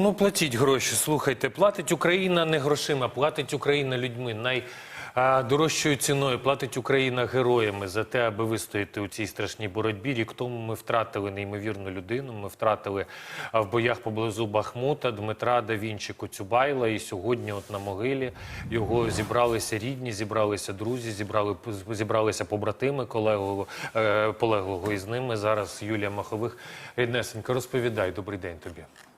Ну, платіть гроші. Слухайте, платить Україна не грошима, платить Україна людьми. Найдорожчою ціною платить Україна героями за те, аби вистояти у цій страшній боротьбі. Рік тому ми втратили неймовірну людину. Ми втратили в боях поблизу Бахмута Дмитра да Вінчі Коцюбайла. І сьогодні, от на могилі, його зібралися рідні, зібралися друзі, зібрали зібралися побратими колегого е, полеглого. І з ними зараз Юлія Махових. Ріднесенька, розповідай. Добрий день тобі. Е,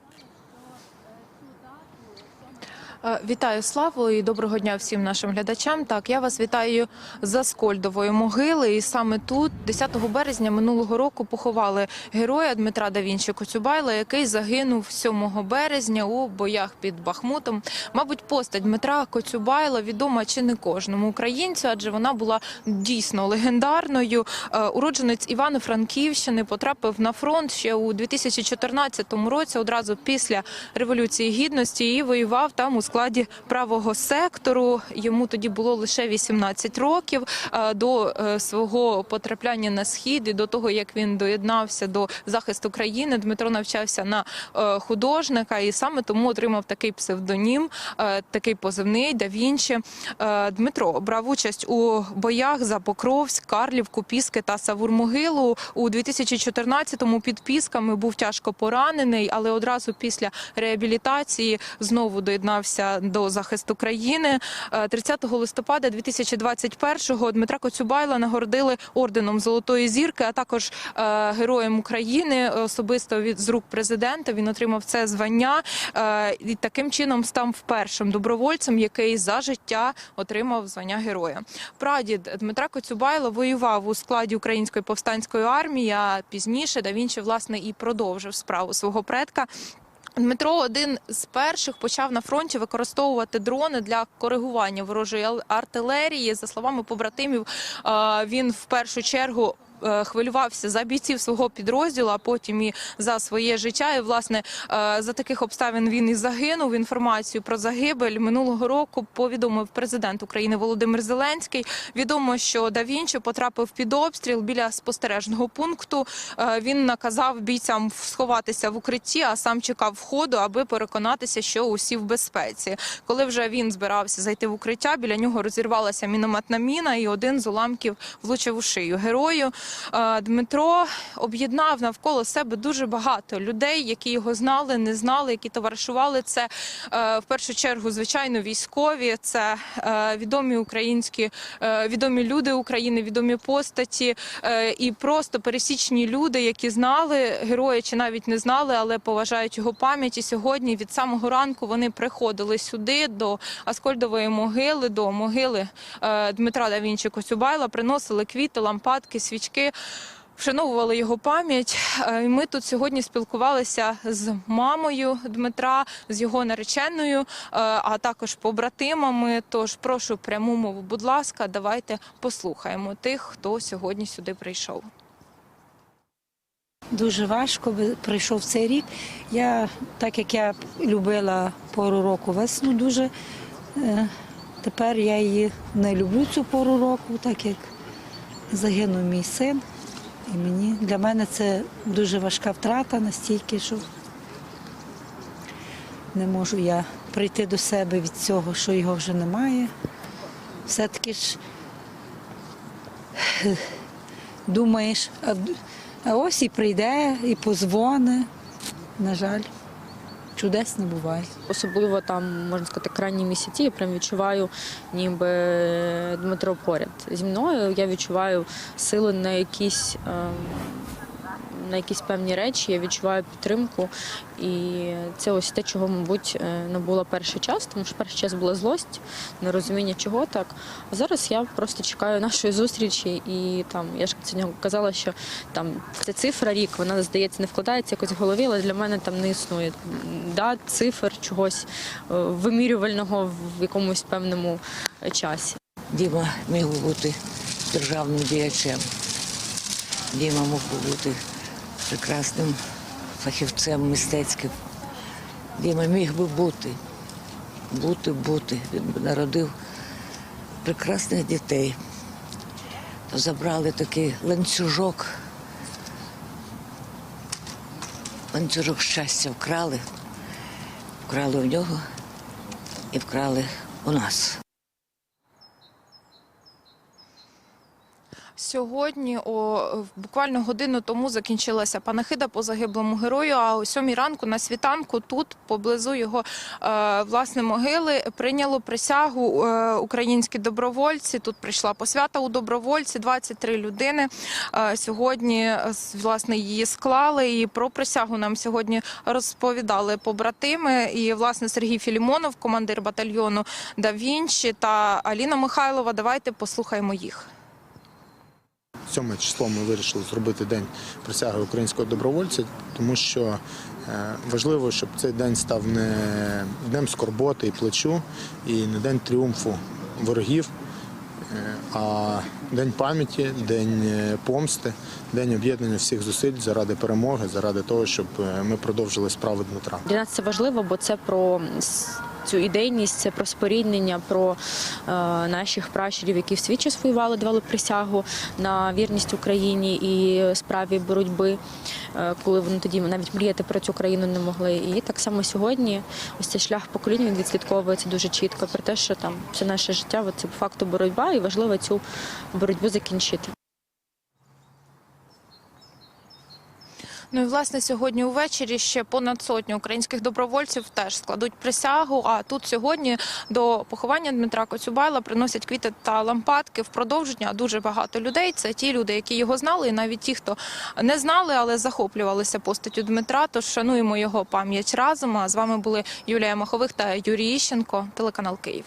Вітаю Славу і доброго дня всім нашим глядачам. Так, я вас вітаю за Скольдової могили. І саме тут, 10 березня минулого року, поховали героя Дмитра да Вінчі Коцюбайла, який загинув 7 березня у боях під Бахмутом. Мабуть, постать Дмитра Коцюбайла відома чи не кожному українцю, адже вона була дійсно легендарною. Е, Уродженець Івано-Франківщини потрапив на фронт ще у 2014 році, одразу після революції гідності, і воював там у складі правого сектору. Йому тоді було лише 18 років Е, до е, свого потрапляння на схід і до того, як він доєднався до захисту країни. Дмитро навчався на е, художника і саме тому отримав такий псевдонім, такий позивний да Вінчі. Дмитро брав участь у боях за Покровськ, Карлівку, Піски та Савур-Могилу. У 2014-му під Пісками був тяжко поранений, але одразу після реабілітації знову доєднався до захисту країни. Е, 30 листопада 2021-го Дмитра Коцюбайла нагородили орденом Золотої зірки, а також е, героєм України особисто від з рук президента. Він отримав це звання е, і таким чином став першим добровольцем, який за життя отримав звання героя. Прадід Дмитра Коцюбайла воював у складі української повстанської армії. А пізніше да Вінчі власне і продовжив справу свого предка. Дмитро один з перших почав на фронті використовувати дрони для коригування ворожої артилерії. За словами побратимів, він в першу чергу. Е, Хвилювався за бійців свого підрозділу, а потім і за своє життя. І власне е, за таких обставин він і загинув. Інформацію про загибель минулого року повідомив президент України Володимир Зеленський. Відомо, що да Вінчі потрапив під обстріл біля спостережного пункту. Е, Він наказав бійцям сховатися в укритті, а сам чекав входу, аби переконатися, що усі в безпеці. Коли вже він збирався зайти в укриття, біля нього розірвалася мінометна міна, і один з уламків влучив у шию герою. Дмитро об'єднав навколо себе дуже багато людей, які його знали, не знали, які товаришували. Це е, в першу чергу, звичайно, військові, це е, відомі українські, е, відомі люди України, відомі постаті і просто пересічні люди, які знали героя чи навіть не знали, але поважають його пам'ять. І сьогодні від самого ранку вони приходили сюди до Аскольдової могили, до могили Дмитра да Вінчі Коцюбайла, приносили квіти, лампадки, свічки. Вшановували його пам'ять. Е, Ми тут сьогодні спілкувалися з мамою Дмитра, з його нареченою, е, а також побратимами. Тож прошу пряму мову, будь ласка, давайте послухаємо тих, хто сьогодні сюди прийшов. Дуже важко би пройшов цей рік. Я, так як я любила пору року весну, дуже е, тепер я її не люблю цю пору року, так як загинув мій син. І мені для мене це дуже важка втрата настільки, що не можу я прийти до себе від цього, що його вже немає. Все-таки ж думаєш, а ось і прийде, і позвоне. На жаль, чудес не буває. Особливо там, можна сказати, крайні місяці я прям відчуваю, ніби Дмитро поряд зі мною. Я відчуваю сили на якісь. ем, На якісь певні речі я відчуваю підтримку, і це ось те, чого, мабуть, е, не було перший час, тому що перший час була злость, нерозуміння чого так. А зараз я просто чекаю нашої зустрічі, і там я ж сьогодні казала, що там ця цифра рік, вона здається, не вкладається якось в голові, але для мене там не існує да, цифр чогось е, вимірювального в якомусь певному часі. Діма міг бути державним діячем. Діма мог бути прекрасним фахівцем мистецьким. Діма міг би бути, бути, бути. Він би народив прекрасних дітей. То забрали такий ланцюжок. Ланцюжок щастя вкрали. вкрали в нього і вкрали у нас. Сьогодні, о, буквально годину тому закінчилася панахида по загиблому герою. А о сьомій ранку на світанку тут, поблизу його е, власне могили, прийняло присягу е, українські добровольці. Тут прийшла посвята у добровольці, 23 людини. Е, сьогодні е, власне її склали. І про присягу нам сьогодні розповідали побратими. І власне Сергій Філімонов, командир батальйону Да Вінчі та Аліна Михайлова. Давайте послухаємо їх. 7 число ми вирішили зробити день присяги українського добровольця, тому що е, важливо, щоб цей день став не днем скорботи і плечу, і не день тріумфу ворогів, е, а день пам'яті, день е, помсти, день об'єднання всіх зусиль заради перемоги, заради того, щоб ми продовжили справу Дмитра. Для нас це важливо, бо це про цю ідейність, це про споріднення, про е, наших пращурів, які в свій час воювали, давали присягу на вірність Україні і справі боротьби, е, коли вони тоді навіть мріяти про цю країну не могли. І так само сьогодні ось цей шлях поколінь він відслідковується дуже чітко про те, що там все наше життя це по факту боротьба, і важливо цю боротьбу закінчити. Ну і власне сьогодні увечері ще понад сотню українських добровольців теж складуть присягу. А тут сьогодні до поховання Дмитра Коцюбайла приносять квіти та лампадки. Впродовж дня дуже багато людей. Це ті люди, які його знали, і навіть ті, хто не знали, але захоплювалися постаттю Дмитра. Тож шануємо його пам'ять разом. А з вами були Юлія Махових та Юрій Іщенко, телеканал Київ.